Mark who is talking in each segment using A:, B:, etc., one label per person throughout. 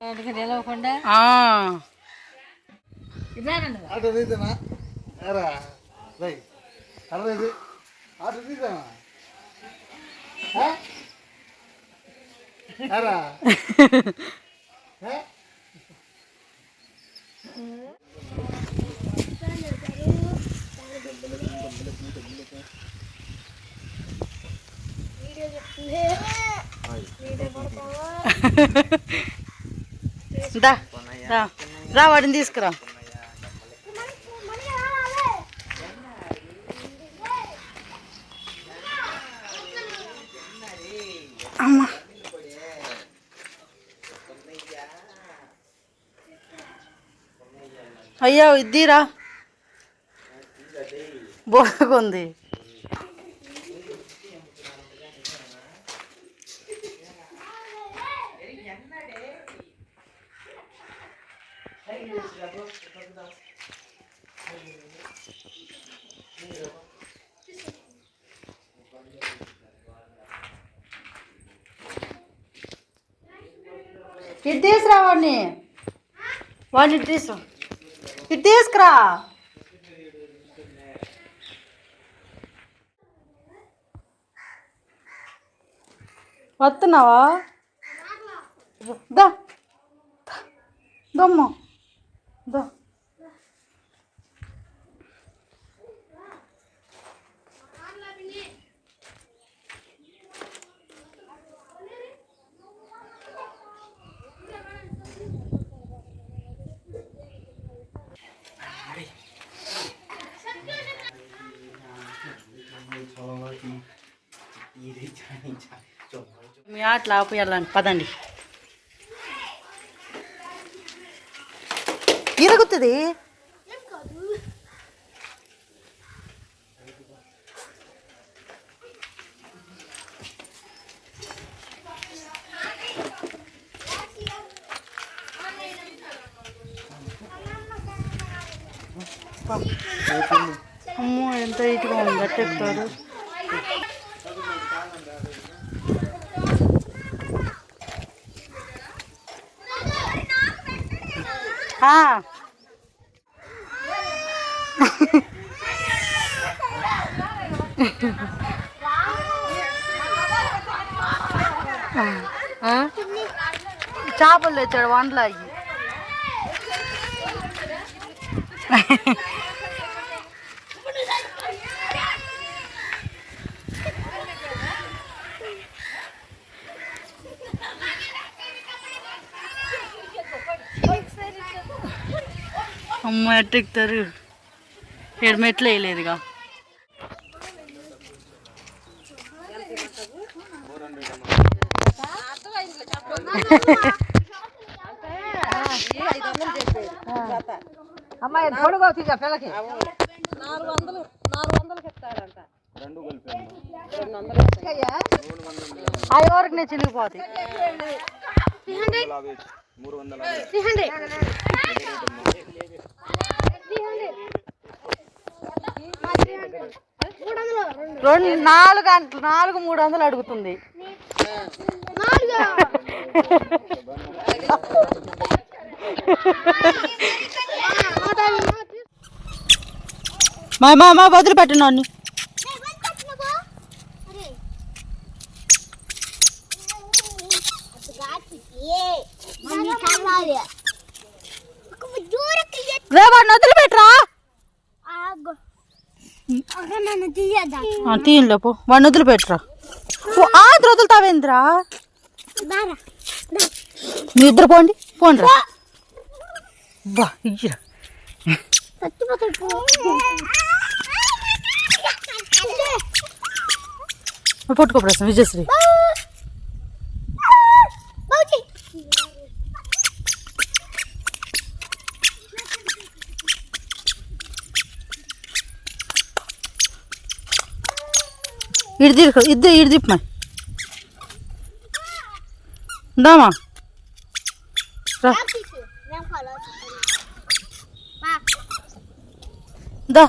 A: వాటికి నిలవకుండా
B: ఆ,
A: ఇదానండి
B: దా. రా వాడిని తీసుకురా. అమ్మా. అయ్యో ఇద్దీరా బాగుంది ఇటు తీసుకురా వాడిని. వాడిని ఇటు తీసు ఇటు తీసుకురా. వస్తున్నావా? దా. దమ్ము Да. మీ ఆటలు ఆపేయాలని పదండి ఇరుగుతుంది అమ్మో ఎంత ఇటుగా ఉంది అట్ట ఆ. చేపలు తెచ్చాడు వంటలు అయ్యి. అమ్మ ఎట్ట ఏడు మెట్లు వేయలేదుగా.
A: అమ్మాయి పొడుగు అవుతుంది పిల్లకి.
B: అవి వరకు నేను చినిగిపోతాయి రెండు నాలుగు గంటలు నాలుగు మూడు వందలు అడుగుతుంది. మా మా మా వదిలిపెట్టు నన్ను. రే వాడిని వదిలిపెట్టరా? తీయంలో పో. వాడిని వదిలిపెట్టరా? ఓ, ఆది వదులుతావేంద్రా మీ ఇద్దరు పోండి పోండి రా బా ఇయ్యరా. పట్టుకో ప్రశ్న విజయశ్రీ. ఇటు తీరు ఇద్దరు ఇటు తిప్పమా దామా రా. దా.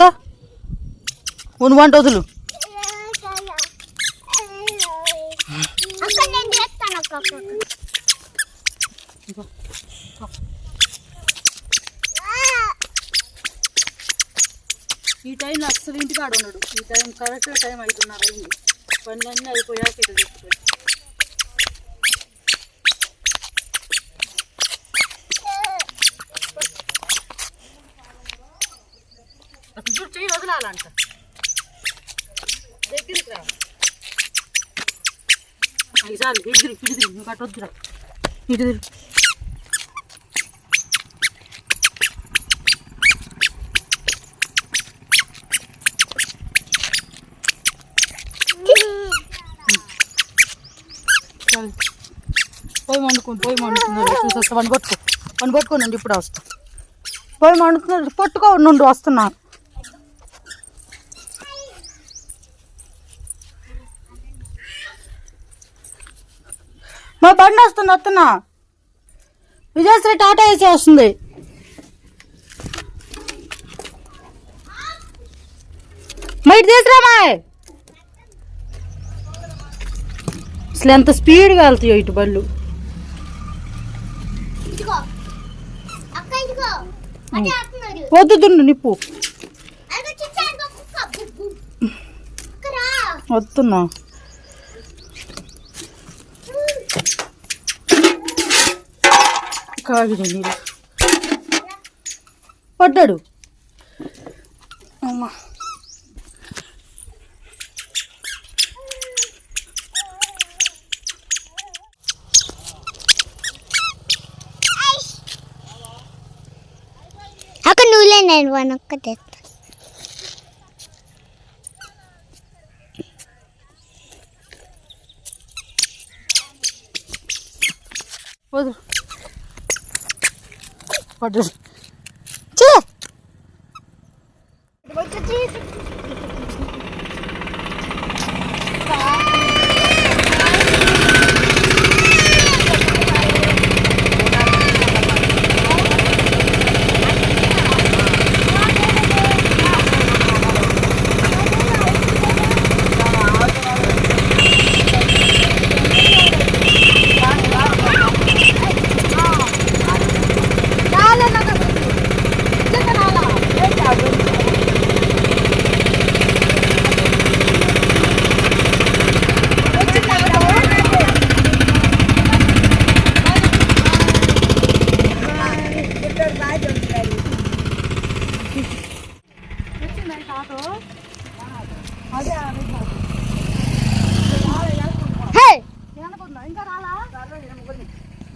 B: దా. ఉన్ వంట వదులు. ఈ టైం అస్సలు ఇంటికాడు ఉన్నాడు ఈ టైం కరెక్ట్గా టైం అవుతున్నారు పనులన్నీ అయిపోయాక ఇటు తెచ్చుకోండి అసలు చూడు దగ్గరికి రా. అవి చాలు ఇటు తిరుగు ఇటు ఇంకా అటు వద్దురా. ఇటు తిరుగు. చాలు. పోయి వండుకొని పోయి వండుకున్నాడు చూసేస్తా వన్ పట్టుకో. వన్ పట్టుకోనండి ఇప్పుడు వస్తా. పోయి వండుకున్నాడు పట్టుకో నుండి వస్తున్నాను మా బండి వస్తుంది వస్తున్నా. విజయశ్రీ టాటా వేసి వస్తుంది. బయట తీసుకురామా అసలు ఎంత స్పీడ్గా వెళ్తాయో ఇటు బళ్ళు
C: ఇదిగో. అక్క ఇదిగో. అదే ఆడుతున్నారు
B: వద్దు దున్ను నిప్పు. వస్తున్నా. కాగిన నీళ్ళు పడ్డాడు. అమ్మా.
C: అక్క నువ్వులే నేను వన్ ఒక్కటే
B: వదులు. పడ్డాడు చే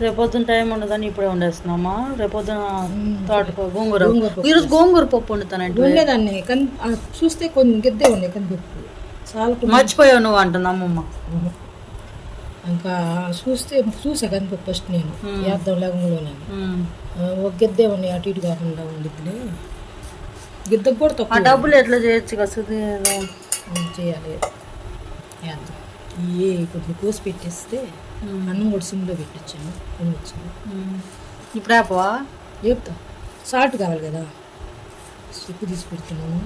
B: రేపొద్దున టైం ఉండదని ఇప్పుడే వండేస్తున్నామా? రేపొద్దున తోటకూర గోంగూర. ఈరోజు గోంగూర పప్పు వండుతానంటే.
A: ఉండేదాన్ని కన్ చూస్తే కొన్ని గిద్దే ఉన్నాయి కందిపప్పు చాలా
B: మర్చిపోయావు నువ్వు అంటుంది అమ్మమ్మ.
A: ఇంకా చూస్తే చూసా కందిపప్పు ఫస్ట్ నేను. లవంగంలోనే
B: ఉమ్.
A: ఒక గిద్దే ఉన్నాయి అటు ఇటు కాకుండా ఉండిద్దిలే. గిద్దకు కూడా తక్కువ
B: డబ్బులు ఎట్లా చేయొచ్చు కదా
A: చేయాలి? వేద్దాం ఇవి కొద్దిగా కోసి పెట్టేస్తే అన్నం కూడా సిమ్లో పెట్టించాను కొన్ని వచ్చాను
B: ఇప్పుడు ఆపవా
A: చెప్తా సాల్ట్ కావాలి కదా ఉప్పు తీసి పెడుతున్నాను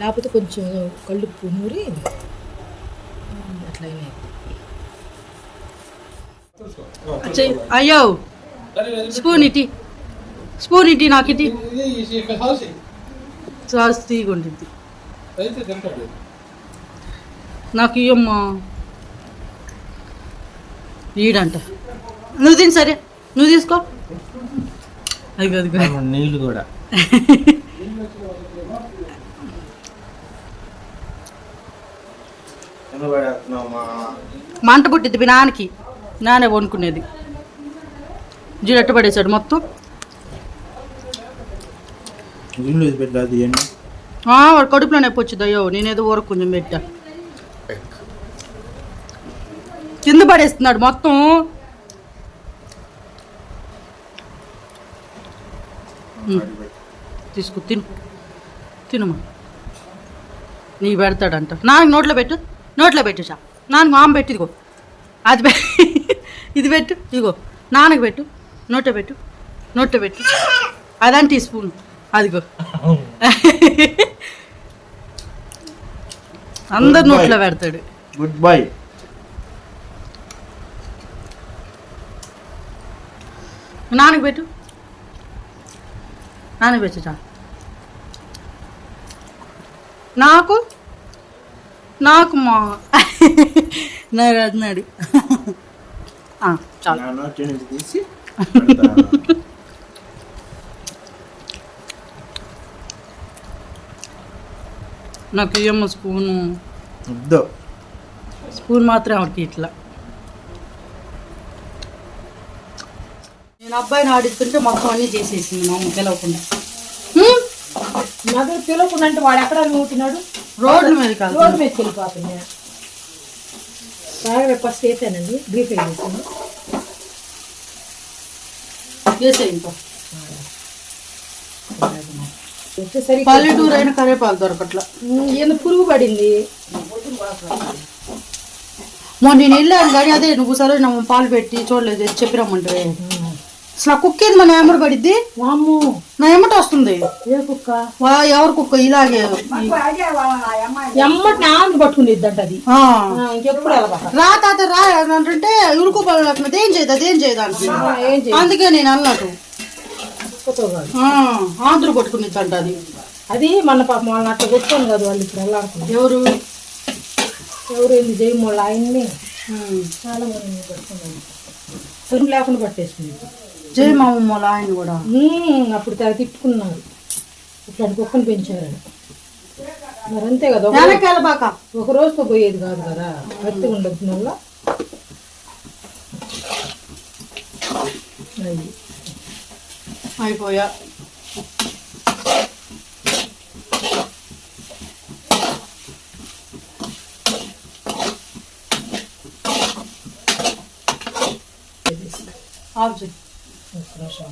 A: లేకపోతే కొంచెం కళ్ళుప్పు నూరి అట్లయినా.
B: అయ్యో స్పూన్ ఇటీ స్పూన్ ఇటీ నాకు ఇటీ సాస్ తీగుంటుంది నాకు ఇయ్యమ్మా ఈడంట. నువ్వు తిని సరే. నువ్వు తీసుకో. అది అది
D: నీళ్ళు కూడా. కింద
B: మంట పుట్టిద్ది మీ నాన్నకి. నానే వండుకునేది జీడట్టు పడేశాడు మొత్తం? వాడు కడుపులో నొప్పి వచ్చింది. అయ్యో నేనేదో ఊర కొంచెం పెట్టా కింద పడేస్తున్నాడు మొత్తం. తీసుకు తిను. తినుమా. నీకు పెడతాడంట. నాకు నోట్లో పెట్టు. నోట్లో పెట్టు చా నాన్న మామ పెట్టు ఇదిగో. అది ఇది పెట్టు ఇదిగో. నాన్నకు పెట్టు. నోట్లో పెట్టు. నోట్లో పెట్టు. అదంటే టీ స్పూన్. అదిగో. అందరు నోట్లో పెడతాడు.
D: గుడ్ బై
B: పెట్టు. చా నాకు నాకు మా నాకు అన్నాడు చాలు.
D: తీసి.
B: నాకు ఏమో స్పూను. స్పూన్ మాత్రం ఆవిడకి ఇట్లా. నేను అబ్బాయిని ఆడిస్తుంటే మొత్తం అన్నీ చేసేసింది మా అమ్మ తెలవకుండా. హ్మ్?
A: నాకు తెలియకుండా అంటే వాడు ఎక్కడ నూటినాడు?
B: రోడ్ల మీద కాదు.
A: రోడ్డు మీదకి వెళ్ళిపోతున్నాయి బాగా ఫస్ట్ వేసానండి
B: ఇంకా
A: వచ్చేసరికి
B: పల్లెటూరు అయిన కరేపాకు దొరకట్లా.
A: ఏందో పురుగు పడింది.
B: మొన్న నేను వెళ్ళాను కానీ అదే నువ్వు సరే నా పాలు పెట్టి చూడలేదు చెప్పి రమ్మంటే అసలు కుక్క ఏంది? మన ఏమర పడిద్ది?
A: వామ్ము.
B: నా ఎమ్మట వస్తుంది.
A: ఏ కుక్క?
B: వా ఎవరు కుక్క? ఇలాగే.
A: ఎమ్మటి నాన్న పట్టుకునేద్దంట అది. ఇంకెప్పుడు
B: రా తాత రా అంటే ఉరుకు పడలేకపోతే ఏం చేయదు అదేం చేయదు అంటే అందుకే నేను అన్నట్టు ఆంధ్రు పట్టుకునిద్దంట అది.
A: అది మన పాపం వాళ్ళని అట్లా కొట్టుకోను కదా వాళ్ళు ఇప్పుడు వెళ్ళాడుతున్నారు
B: ఎవరు?
A: ఎవరు ఏంది? జయం వాళ్ళ ఆయన్ని. చాలా మంది పట్టుకున్నాను లేకుండా పట్టేసుకున్నారు.
B: జై మామమ్మ వాళ్ళ ఆయన కూడా.
A: అప్పుడు తెగ తిట్టుకున్నారు ఇట్లాంటి కుక్కను పెంచారు మరి అంతే కదా ఒక-
B: వెనకాల బాక
A: ఒక రోజుతో పోయేది కాదు కదా కత్తి ఉండదు అది
B: అయిపోయా. ఆఫ్ చేయి.
A: ఒక నిమిషం.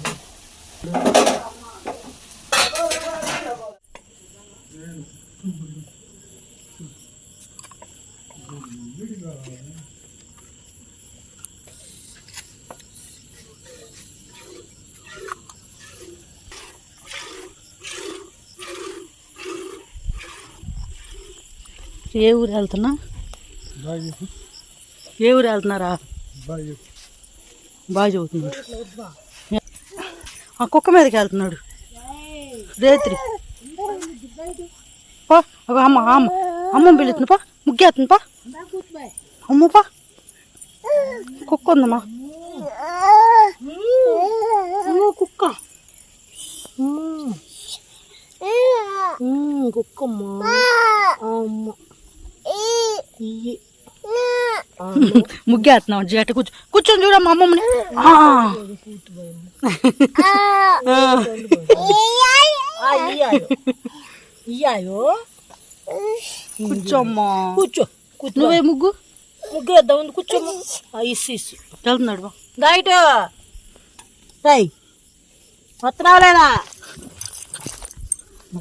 B: ఏ ఊరు వెళ్తున్నా ఏ ఊరు వెళ్తున్నారా బాగా చదువుతున్నాడు ఆ కుక్క మీదకి వెళ్తున్నాడు. రేత్రి. పా అగో అమ్మ అమ్మ అమ్మ పిలుతుంది పా ముగ్గేస్తుంది పా. అమ్మ పా. కుక్క ఉందమ్మా. కుక్క. కుక్కమ్మా అమ్మ. ఇయ్యి. ముగ్గేస్తున్నావు జేట కూర్చో. కూర్చొని చూడమ్మా అమ్మమ్మని. కూర్చోమ్మా.
A: కూర్చో
B: నువ్వే ముగ్గు?
A: ముగ్గు వేద్దాం ఉంది కూర్చోమ్మ. ఇస్సు ఇస్సు
B: వెళ్తున్నాడు
A: రైట్ రై. వస్తున్నావు లేదా?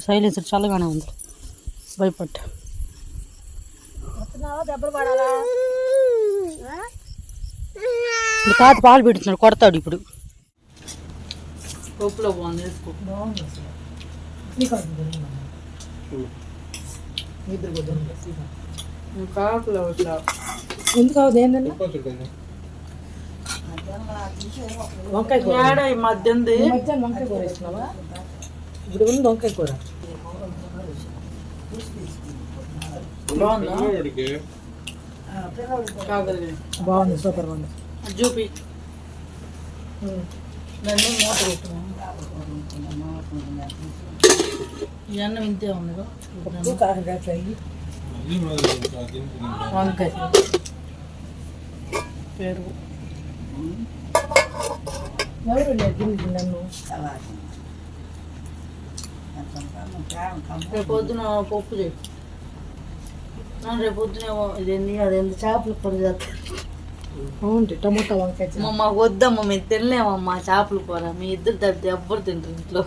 B: సైలెన్సర్ చల్లగానే ఉంది. భయపడ్డ.
A: వస్తున్నావా? దెబ్బలు పడాలా?
B: తాత పాలు పెడుతున్నాడు కొడతాడు ఇప్పుడు. పప్పులో బాగుంది కాకులు ఇట్లా
A: ఎందుకు అవుతుంది ఏంటండి వంకాయ కూర.
B: ఏడ ఈ మధ్యంది?
A: ఈ మధ్యాహ్నం వంకాయ కూర వేస్తున్నావా? ఇప్పుడు ఉంది వంకాయ కూర?
B: బాగుందా?
A: బాగుంది సూపర్ బాగుంది.
B: చూపి దాన్ని మూత ఈ అన్నం ఇంతే ఉంది వంకాయ. పెరుగు.
A: ఎవరు నన్ను?
B: రేపు పొద్దున పప్పు చేయి. రేపు పొద్దున ఏమో ఇదేంది అదేంది చేపల కూర
A: టమోటా వంకాయ
B: వద్దమ్మ మేము తినలేమమ్మా చేపల కూర. మీ ఇద్దరు తప్పితే ఎవ్వరు తింటారు ఇంట్లో.